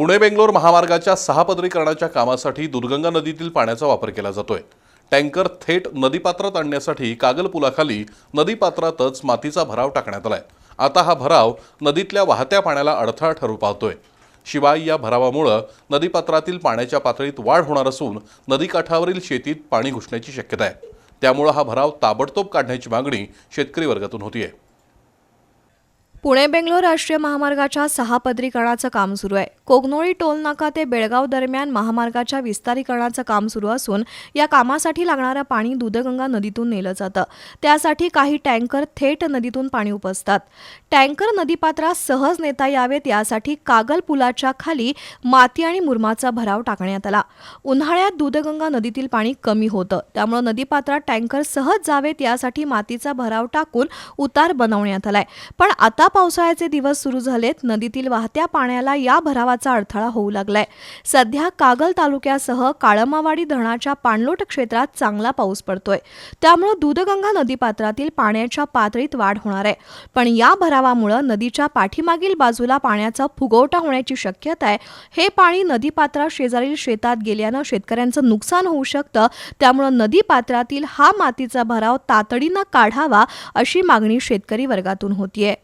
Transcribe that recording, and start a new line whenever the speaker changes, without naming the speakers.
पुणे बेंगलोर महामार्गाच्या सहापदरीकरणाच्या कामासाठी दुर्गंगा नदीतील पाण्याचा वापर केला जातोय. टँकर थेट नदीपात्रात आणण्यासाठी कागल पुलाखाली नदीपात्रातच मातीचा भराव टाकण्यात आलाय. आता हा भराव नदीतल्या वाहत्या पाण्याला अडथळा ठरू पाहतोय शिवाय या भरावामुळं नदीपात्रातील पाण्याच्या पातळीत वाढ होणार असून नदीकाठावरील शेतीत पाणी घुसण्याची शक्यता आहे. त्यामुळं हा भराव ताबडतोब काढण्याची मागणी शेतकरी वर्गातून होती आहे
पुणे बेंगलोर राष्ट्रीय महामार्गाच्या सहा पदरीकरणाचं काम सुरू आहे. कोगनोळी टोल नाका ते बेळगाव दरम्यान महामार्गाच्या विस्तारीकरणाचं काम सुरू असून या कामासाठी लागणारं पाणी दूधगंगा नदीतून नेलं जातं. त्यासाठी काही टँकर थेट नदीतून पाणी उपसतात. टँकर नदीपात्रात सहज नेता यावेत यासाठी कागल पुलाच्या खाली माती आणि मुरमाचा भराव टाकण्यात आला. उन्हाळ्यात दूधगंगा नदीतील पाणी कमी होतं. त्यामुळे नदीपात्रात टँकर सहज जावेत यासाठी मातीचा भराव टाकून उतार बनवण्यात आलाय. पण आता पावसाळ्याचे दिवस सुरू झालेत. नदीतील वाहत्या पाण्याला या भरावाचा अडथळा होऊ लागलाय. सध्या कागल तालुक्यासह काळमावाडी धरणाच्या पाणलोट क्षेत्रात चांगला पाऊस पडतोय. त्यामुळे दूधगंगा नदीपात्रातील पाण्याच्या पातळीत वाढ होणार आहे. पण या भरावामुळे नदीच्या पाठीमागील बाजूला पाण्याचा फुगवटा होण्याची शक्यता आहे. हे पाणी नदीपात्रा शेजारील शेतात गेल्यानं शेतकऱ्यांचं नुकसान होऊ शकतं. त्यामुळे नदीपात्रातील हा मातीचा भराव तातडीनं काढावा अशी मागणी शेतकरी वर्गातून होतीये.